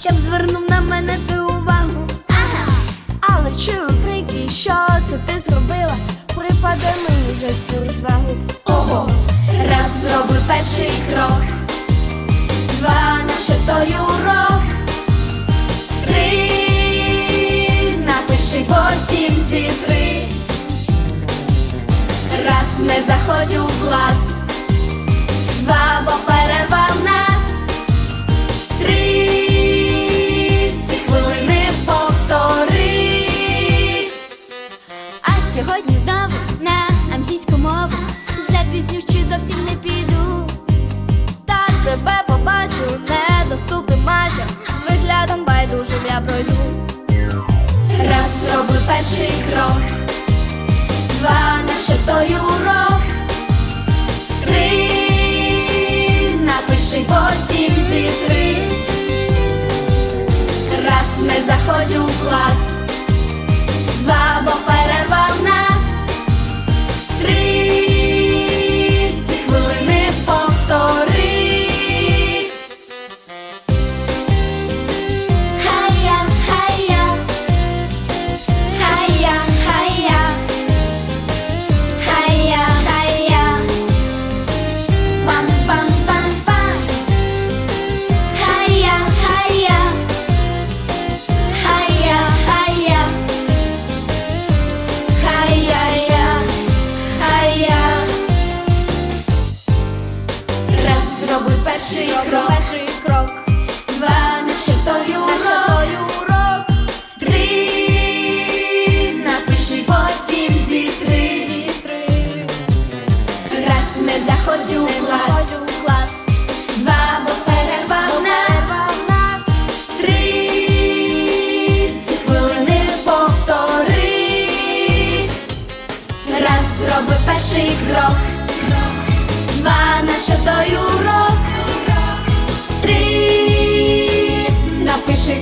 щоб звернув на мене ти увагу. Ага. Але чую крики, що це ти зробила? Припаде мені за цю розвагу. Ого, раз зробив перший крок, два наше той урок, три напиши потім зі зітри. Раз не заходь у клас. Я пройду. Раз зроби перший крок, два наше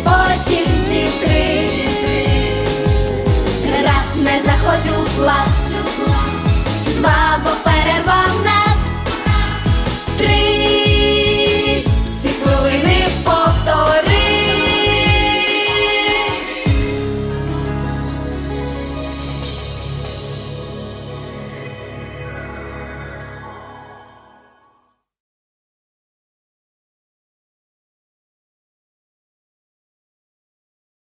потім зітри. Раз не заходь в клас,